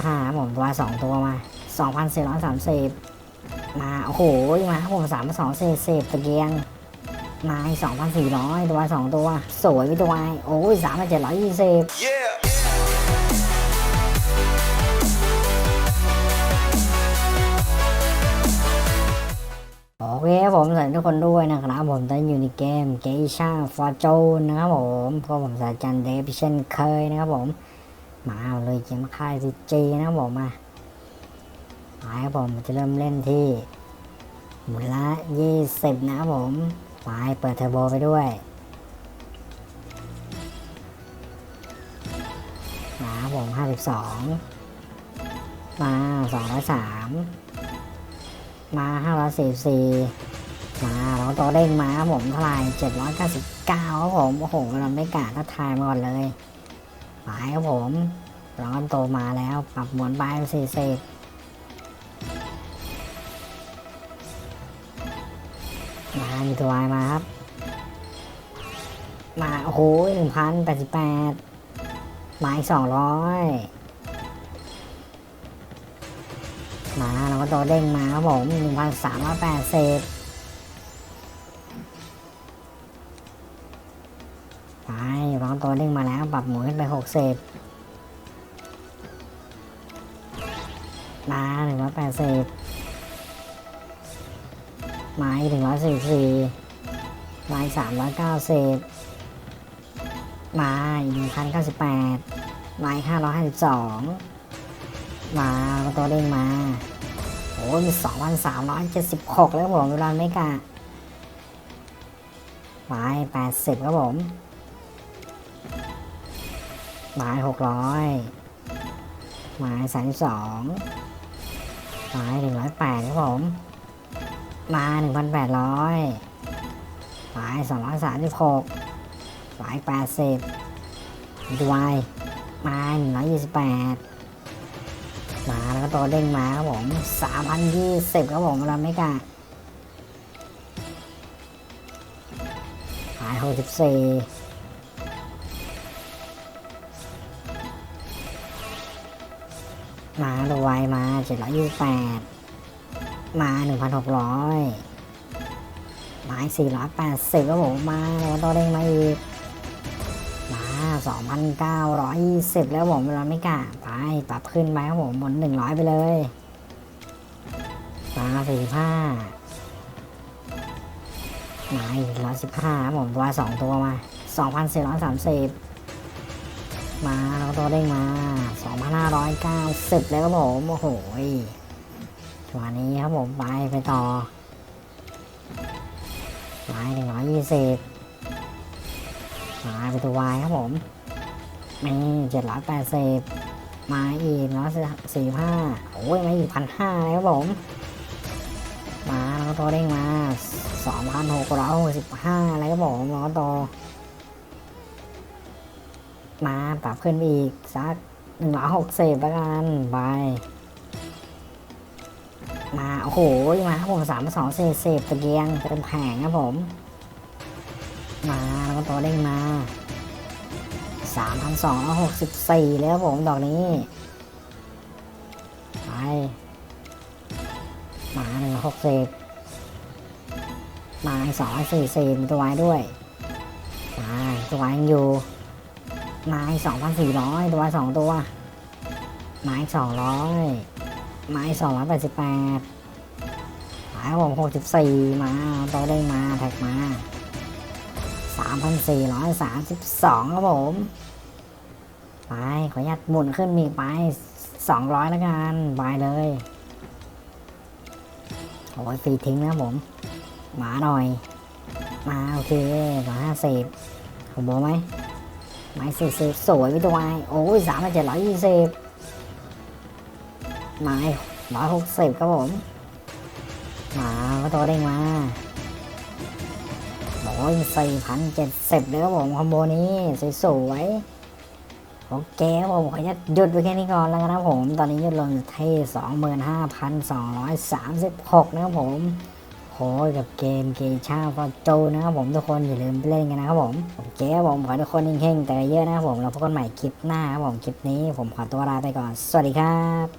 ห้าผมตัวสองตัวมาสองพันสี่ร้อยสามสิบมา โอ้โห มาครับผมสามพันสองสี่สิบตะเกียงมาสองพันสี่ร้อยตัวสองตัว สวยพี่ตัวโอ้ยสามพันเจ็ดร้อยยี่สิบโอเคครับผมสวัสดีทุกคนด้วยนะครับผมตอนอยู่ในเกมเกชาฟอร์จูนนะครับผมก็ผมสายจันเดฟเช่นเคยนะครับผม มาเอาเลยเกมค่ายซีจีนะครับผมมาไปครับผมจะเริ่มเล่นที่หมุนละยี่สิบนะครับผมไปเปิดเทอร์โบไปด้วยมาครับผมห้าสิบสองมาสองร้อยสามมาห้าร้อยสี่สี่มาเราตัวเด้งมาครับผมเท่าไหร่เจ็ดร้อยเก้าสิบเก้าครับผมโอ้โหเราไม่กล้าทักทายมาก่อนเลย ไปครับผมร้อนโตมาแล้วปรับหมุนไปสี่สิบมามีตัวายมาครับ มาโอ้โหหนึ่งพันแปดสิบแปดมาอีกสองร้อยมาเราก็ตัวเด้งมาครับผมหนึ่งพันสามร้อยแปดสิบไป ร้อนตัวเด้งมาแล้วปรับหมุนขึ้นไปหกสิบมาหนึ่งร้อยแปดสิบมาอีกหนึ่งร้อยสี่สี่มาอีกสามร้อยเก้าสิบมาอีกหนึ่งพันเก้าสิบแปดมาอีกห้าร้อยห้าสิบสองมาตัวเด้งมาโอ้ยมีสองพันสามร้อยเจ็ดสิบหกแล้วครับผมเวลาไม่กะมาแปดสิบครับผม มาหกร้อยหมายสามสองหมายหนึ่งร้อยแปดครับผม มาหนึ่งพันแปดร้อยหมายสองร้อยสามสิบหกหมายแปดสิบดวายมาหนึ่งร้อยยี่สิบแปดมาแล้วก็ตัวเด้งมาครับผมสามพันยี่สิบครับผมเราไม่กะหมายหกสิบสี่ ดูไวมาเจ็ดร้อยยี่สิบแปดมาหนึ่งพันหกร้อยมาสี่ร้อยแปดสิบก็ผมมาแล้วตัวเด้งมาอีกมาสองพันเก้าร้อยยี่สิบแล้วผมเวลาไม่กล้าไปปรับขึ้นไปครับผมหมดหนึ่งร้อยไปเลยมาสี่ห้ามาอีกร้อยสิบห้าผมตัวสองตัวมาสองพันสี่ร้อยสามสิบ มาแล้วตัวเด้งมา 2,590แล้วครับผมโอ้โหยจังหวะนี้ครับผมไปไปต่อไปหนึ่งร้อยยี่สิบมาไปตัววายครับผมนี่เจ็ดร้อยแปดสิบมาอีกร้อยสี่ห้าโอ้ยมาอีกพันห้าเลยครับผม มาแล้วตัวเด้งมาสองพันหกร้อยหกสิบห้าแล้วครับผมแล้วก็ตัว มาปรับขึ้นไปอีกสักหนึ่งร้อยหกสิบละกันไปมาโอ้โหมาครับผมสามสองสี่สิบตะเกียงเต็มแผงครับผม มาแล้วก็ตัวเด้งมาสามพันสองร้อยหกสิบสี่แล้วผมดอกนี้ไปมาหนึ่งหกสิบมาสองสี่สิบตัวไว้ด้วยมาตัวไว้ยังอยู่ ไม้สองพันสี่ร้อยตัวสองตัวไม้สองร้อยไม้สองร้อยแปดสิบแปดไม้ผมหกสิบสี่มาตัวได้มาแท็กมาสามพันสี่ร้อยสามสิบสองครับผม ไปขออนุญาตหมุนขึ้นมีไปสองร้อยแล้วกันไปเลยโอ้ยฟรีทิ้งนะผม หมาหน่อย มาโอเคร้อยห้าสิบผมบอกไหม ไม้สี่สิบสวยพี่ตัวไม้โอ้ยสามพันเจ็ดร้อยยี่สิบไม้ร้อยหกสิบครับผมมาก็ตัวเด้มาโอ้ยสี่พันเจ็ดสิบเลยครับผมคอมโบนี้สวยๆโอเคครับผมขออนุญาตหยุดไว้แค่นี้ก่อนแล้วกันะครับผม ตอนนี้ยอดลงอยู่ที่สองหมื่นห้าพันสองร้อยสามสิบหกนะครับผม กับเกมเกชาฟอโจนะครับผมทุกคนอย่าลืมเล่นกันนะครับผมโอเคครับผมขอทุกคนเฮงๆแต่เยอะนะครับผมเราพบกันใหม่คลิปหน้าครับผมคลิปนี้ผมขอตัวลาไปก่อน สวัสดีครับ